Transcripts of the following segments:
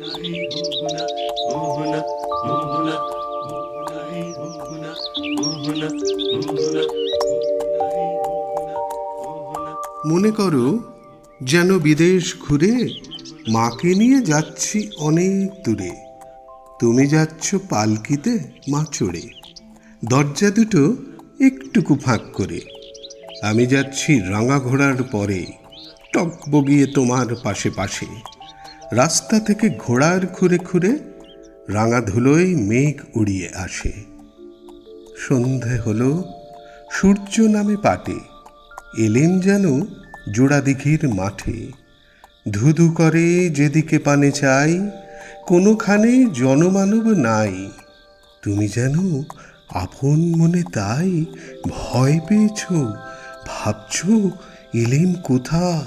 মনে করো, যেন বিদেশ ঘুরে মাকে নিয়ে যাচ্ছি অনেক দূরে। তুমি যাচ্ছ পালকিতে মা চড়ে দরজা দুটো একটুকু ফাঁক করে। আমি যাচ্ছি রাঙা ঘোড়ার পরে টক বগিয়ে তোমার পাশে পাশে। রাস্তা থেকে ঘোড়ার খুরে খুরে রাঙা ধুলোয় মেঘ উড়িয়ে আসে। সন্ধে হলো, সূর্য নামে পাটে, এলেন যেন জোড়াদিঘির মাঠে। ধুধু করে যেদিকে পানে চাই, কোনোখানে জনমানব নাই। তুমি যেন আপন মনে তাই ভয় পেয়েছ, ভাবছ এলেন কোথা?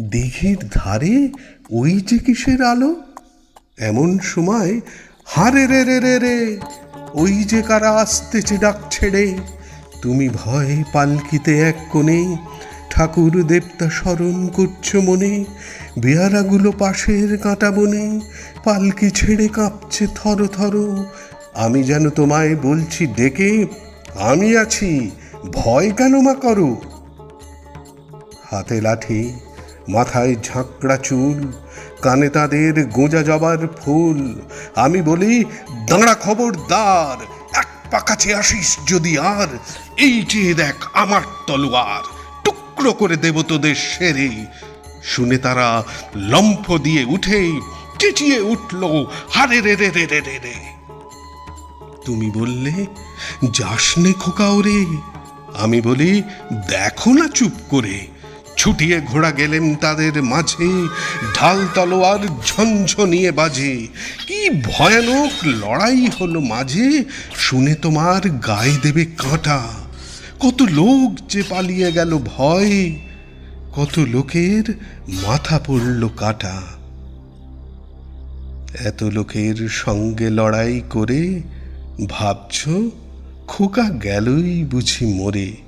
দিঘির ধারে ওই যে কিসের আলো? এমন সময় হারে রে রে রে রে, ওই যে কারা আসতেছে ডাক ছেড়ে। তুমি ভয়ে পালকিতে এক কোণে, ঠাকুর দেবতা স্মরণ করছ মনে। বেয়ারাগুলো পাশের কাঁটা বনে, পালকি ছেড়ে কাঁপছে থর থর। আমি যেন তোমায় বলছি, ডেকে আমি আছি, ভয় কেন মা করো? হাতে লাঠি মাথায় ঝাঁকড়া চুল, কানে তাদের গোঁজা জবার ফুল। আমি বলি, দাঁড়া খবরদার, এক পাকাছে আসিস যদি আর, এই চেয়ে দেখ আমার তলোয়ার, টুকরো করে দেব তোদের সেরে। শুনে তারা লম্ফ দিয়ে উঠে চেঁচিয়ে উঠল হারে রে রে রে রে রে রে। তুমি বললে যাসনে খোকা ওরে আমি বলি, দেখো না চুপ করে। ছুটিয়ে ঘোড়া গেলেন তাদের মাঝে, ঢাল তলোয়ার ঝনঝনিয়ে বাজে। কি ভয়ানক লড়াই হলো মাঝে, শুনে তোমার গায়ে দেবে কাঁটা। কত লোক যে পালিয়ে গেল ভয়, কত লোকের মাথা পড়ল কাটা। এত লোকের সঙ্গে লড়াই করে ভাবছ খোকা গেলই বুঝি মরে।